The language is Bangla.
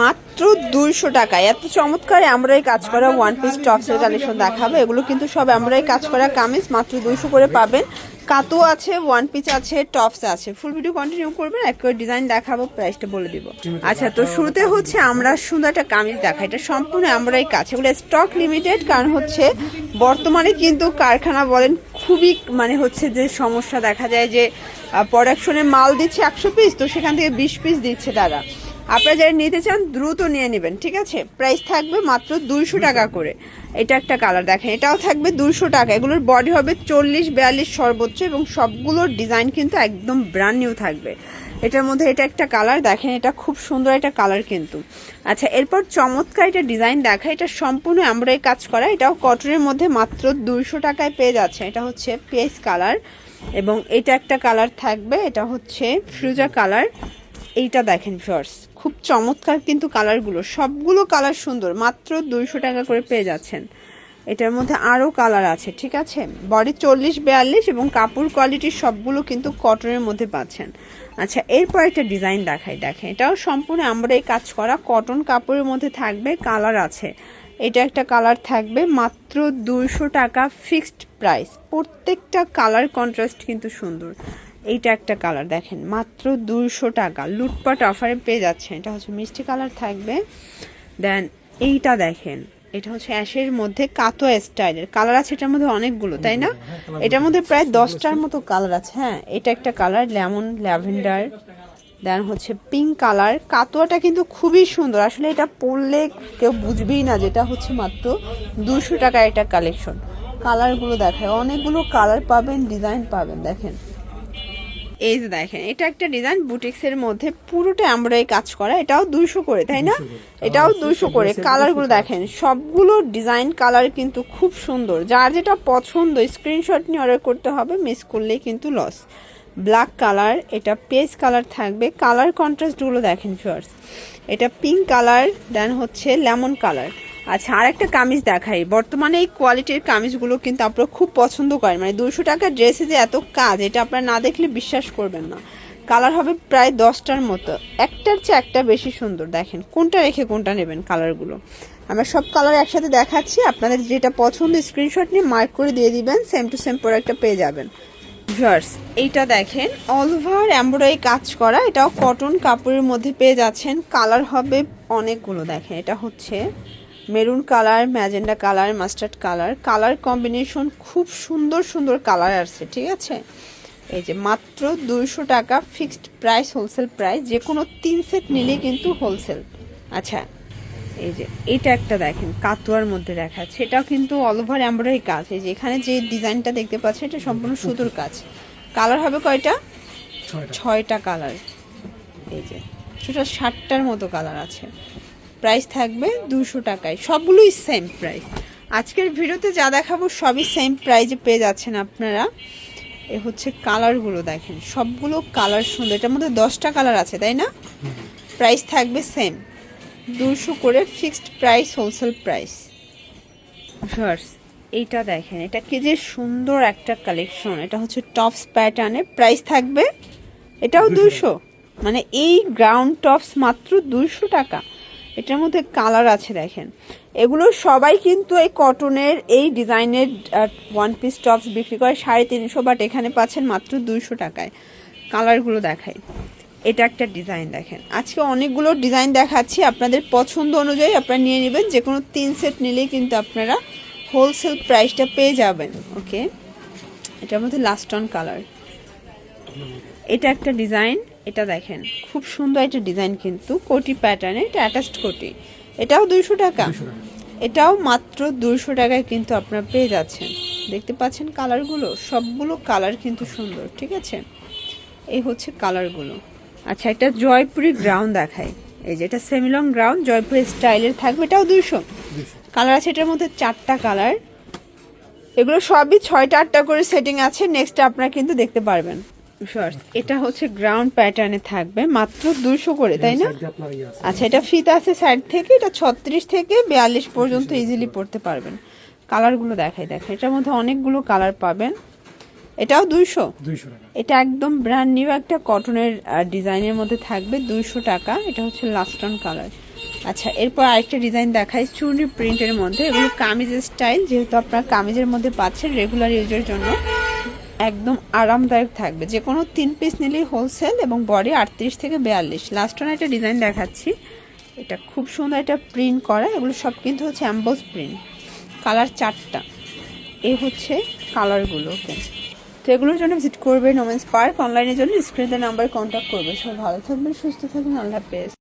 মাত্র দুইশো টাকায়। এত চমৎকার আমরাই কাজ করা ওয়ান পিস টপসের কালেকশন দেখাবো। এগুলো কিন্তু সব আমরাই কাজ করা কামিজ, মাত্র দুইশো করে পাবেন। কাতো আছে ওয়ান পিস আছে টপস আছে। ফুল ভিডিও কন্টিনিউ করবেন এক করে ডিজাইন দেখাবো প্রাইসটা বলে দিব। আচ্ছা তো শুরুতে হচ্ছে আমরা সুন্দর একটা কামিজ দেখা এটা সম্পূর্ণ আমরাই কাজ। এগুলো স্টক লিমিটেড কারণ হচ্ছে বর্তমানে কিন্তু কারখানা বলেন খুবই মানে হচ্ছে যে সমস্যা দেখা যায় যে প্রোডাকশনে মাল দিচ্ছে একশো পিস তো সেখান থেকে বিশ পিস দিচ্ছে তারা। আপনারা যারা নিতে চান, দ্রুত নিয়ে নেবেন, ঠিক আছে? প্রাইস থাকবে মাত্র দুইশো টাকা করে। এটা একটা কালার দেখেন, এটাও থাকবে দুইশো টাকা। এগুলোর বডি হবে চল্লিশ, বিয়াল্লিশ সর্বোচ্চ এবং সবগুলোর ডিজাইন কিন্তু একদম ব্র্যান্ড নিউ থাকবে। এটার মধ্যে এটা একটা কালার দেখেন এটা খুব সুন্দর একটা কালার কিন্তু। আচ্ছা এরপর চমৎকার এটা ডিজাইন দেখা, এটা সম্পূর্ণ আমরাই কাজ করা, এটাও কটনের মধ্যে মাত্র দুইশো টাকায় পেয়ে যাচ্ছে। এটা হচ্ছে পেস কালার এবং এটা একটা কালার থাকবে, এটা হচ্ছে ফ্রুজা কালার এইটা দেখেন ফার্স খুব চমৎকার কিন্তু কালারগুলো। সবগুলো কালার সুন্দর, মাত্র দুইশো টাকা করে পেয়ে যাচ্ছেন। এটার মধ্যে আরও কালার আছে, ঠিক আছে? বডি চল্লিশ, বিয়াল্লিশ এবং কাপড় কোয়ালিটির সবগুলো কিন্তু কটনের মধ্যে পাচ্ছেন। আচ্ছা এরপর একটা ডিজাইন দেখাই, দেখেন। এটাও সম্পূর্ণ আমরা এই কাজ করা কটন কাপড়ের মধ্যে থাকবে, কালার আছে। এটা একটা কালার থাকবে মাত্র দুইশো টাকা ফিক্সড প্রাইস প্রত্যেকটা কালার কন্ট্রাস্ট কিন্তু সুন্দর। এইটা একটা কালার দেখেন মাত্র দুশো টাকা। লুটপাট অফারে পেয়ে যাচ্ছে এটা হচ্ছে মিষ্টি কালার থাকবে। দেন এইটা দেখেন এটা হচ্ছে অ্যাশের মধ্যে কাতোয়া স্টাইলের কালার আছে এটার মধ্যে অনেকগুলো তাই না? এটার মধ্যে প্রায় দশটার মতো কালার আছে। হ্যাঁ এটা একটা কালার লেমন ল্যাভেন্ডার দেন হচ্ছে পিঙ্ক কালার কাতোয়াটা কিন্তু খুবই সুন্দর। আসলে এটা পরলে কেউ বুঝবেই না যেটা হচ্ছে মাত্র দুশো টাকা এটা কালেকশন কালারগুলো দেখায়। অনেকগুলো কালার পাবেন ডিজাইন পাবেন দেখেন। এই যে দেখেন এটা একটা ডিজাইন বুটিক্সের মধ্যে পুরোটা আমরা এই কাজ করা এটাও দুইশো করে তাই না? এটাও দুইশো করে। কালারগুলো দেখেন সবগুলো ডিজাইন কালার কিন্তু খুব সুন্দর। যার যেটা পছন্দ স্ক্রিনশট নিয়ে অর্ডার করতে হবে মিস করলেই কিন্তু লস ব্ল্যাক কালার এটা পেজ কালার থাকবে। কালার কন্ট্রাস্টগুলো দেখেন ফার্স এটা পিঙ্ক কালার দেন হচ্ছে লেমন কালার আচ্ছা আর একটা কামিজ দেখাই। বর্তমানে এই কোয়ালিটির কামিজগুলো কিন্তু আপনারা খুব পছন্দ করেন। মানে দুশো টাকার ড্রেসে যে এত কাজ, এটা আপনারা না দেখলে বিশ্বাস করবেন না। কালার হবে প্রায় দশটার মতো। একটার চেয়ে একটা বেশি সুন্দর। দেখেন, কোনটা রেখে কোনটা নেবেন কালারগুলো। আমরা সব কালার একসাথে দেখাচ্ছি। আপনাদের যেটা পছন্দ, স্ক্রিনশট নিয়ে মার্ক করে দিয়ে দিবেন। সেম টু সেম প্রোডাক্টটা পেয়ে যাবেন। ভিউয়ার্স, এইটা দেখেন অল ওভার এমব্রয়ডারি কাজ করা। এটাও কটন কাপড়ের মধ্যে পেয়ে যাচ্ছেন। কালার হবে অনেকগুলো। দেখেন, এটা হচ্ছে maroon colour magenta colour mustard colour. Colour combination খুব সুন্দর সুন্দর কালার আসছে ঠিক আছে? এই যে মাত্র দুইশো টাকা ফিক্সড প্রাইস হোলসেল প্রাইস যে কোনো তিন সেট নিলে কিন্তু হোলসেল। আচ্ছা এই যে এটা একটা দেখেন কাতুয়ার মধ্যে দেখাচ্ছে। এটাও কিন্তু অল ওভার এমব্রয়ডারি কাজ। এই যে এখানে যে ডিজাইনটা দেখতে পাচ্ছেন এটা সম্পূর্ণ সুতোর কাজ। কালার হবে কয়টা? ছয়টা কালার। এই যে ছোটো ষাটটার মতো কালার আছে। প্রাইস থাকবে দুশো টাকায়। সবগুলোই সেম প্রাইস আজকের ভিডিওতে যা দেখাবো সবই সেম প্রাইজে পেয়ে যাচ্ছেন আপনারা। এ হচ্ছে কালারগুলো দেখেন। সবগুলো কালার সুন্দর। এটার মধ্যে দশটা কালার আছে তাই না? প্রাইস থাকবে সেম দুশো করে ফিক্সড প্রাইস হোলসেল প্রাইস ফার্স এইটা দেখেন। এটা কি যে সুন্দর একটা কালেকশন এটা হচ্ছে টপস প্যাটার্নে প্রাইস থাকবে। এটাও দুশো। মানে এই গ্রাউন্ড টপস মাত্র দুশো টাকা। এটার মধ্যে কালার আছে দেখেন। এগুলো সবাই কিন্তু এই কটনের এই ডিজাইনের ওয়ান পিস টপস বিক্রি করে সাড়ে তিনশো বাট এখানে পাচ্ছেন মাত্র দুইশো টাকায়। কালারগুলো দেখাই। এটা একটা ডিজাইন দেখেন। আজকে অনেকগুলো ডিজাইন দেখাচ্ছি। আপনাদের পছন্দ অনুযায়ী আপনারা নিয়ে নেবেন। যে কোনো তিন সেট নিলেই কিন্তু আপনারা হোলসেল প্রাইসটা পেয়ে যাবেন। ওকে এটার মধ্যে লাস্ট অন কালার এটা একটা ডিজাইন। এটা দেখেন খুব সুন্দর একটা ডিজাইন কিন্তু কোটি প্যাটার্নে এটা অ্যাটাচড কোটি। এটাও দুইশো টাকা। এটাও মাত্র দুইশো টাকায় কিন্তু আপনারা পেয়ে যাচ্ছেন। দেখতে পাচ্ছেন কালারগুলো? সবগুলো কালার কিন্তু সুন্দর ঠিক আছে? এই হচ্ছে কালারগুলো। আচ্ছা একটা জয়পুরি গ্রাউন্ড দেখায় এই যে এটা সেমিলং গ্রাউন্ড জয়পুরি স্টাইলের থাকবে এটাও দুইশো। কালার আছে এটার মধ্যে চারটা কালার। এগুলো সবই ছয়টা আটটা করে সেটিং আছে। নেক্সট আপনারা কিন্তু দেখতে পারবেন। Shorts, এটা হচ্ছে গ্রাউন্ড প্যাটার্নে থাকবে মাত্র দুশো করে তাই না? আচ্ছা এটা ফিতা আছে সাইড থেকে এটা ছত্রিশ থেকে বিয়াল্লিশ পর্যন্ত ইজিলি পড়তে পারবেন। কালারগুলো দেখাই দেখেন এটার মধ্যে অনেকগুলো কালার পাবেন। এটাও দুইশো? এটা একদম ব্র্যান্ড নিউ একটা কটনের ডিজাইনের মধ্যে থাকবে দুইশো টাকা। এটা হচ্ছে লাস্টন কালার আচ্ছা এরপর আরেকটা ডিজাইন দেখাই চুনি প্রিন্টের মধ্যে। এগুলো কামিজের স্টাইল যেহেতু আপনারা কামিজের মধ্যে পাচ্ছেন রেগুলার ইউজের জন্য। একদম আরামদায়ক থাকবে। যে কোনো তিন পিস নিলেই হোলসেল এবং বডি আটত্রিশ থেকে বিয়াল্লিশ। লাস্ট ওয়ান একটা ডিজাইন দেখাচ্ছি। এটা খুব সুন্দর একটা প্রিন্ট করা। এগুলো সব কিন্তু হচ্ছে অ্যাম্বোস প্রিন্ট কালার চারটা। এই হচ্ছে কালারগুলো তো এগুলোর জন্য ভিজিট করবেন ওমেন্স পার্ক অনলাইনের জন্য স্ক্রিনের নাম্বারে কন্ট্যাক্ট করবে। সবাই ভালো থাকবেন, সুস্থ থাকবেন। আল্লাহ হাফেজ।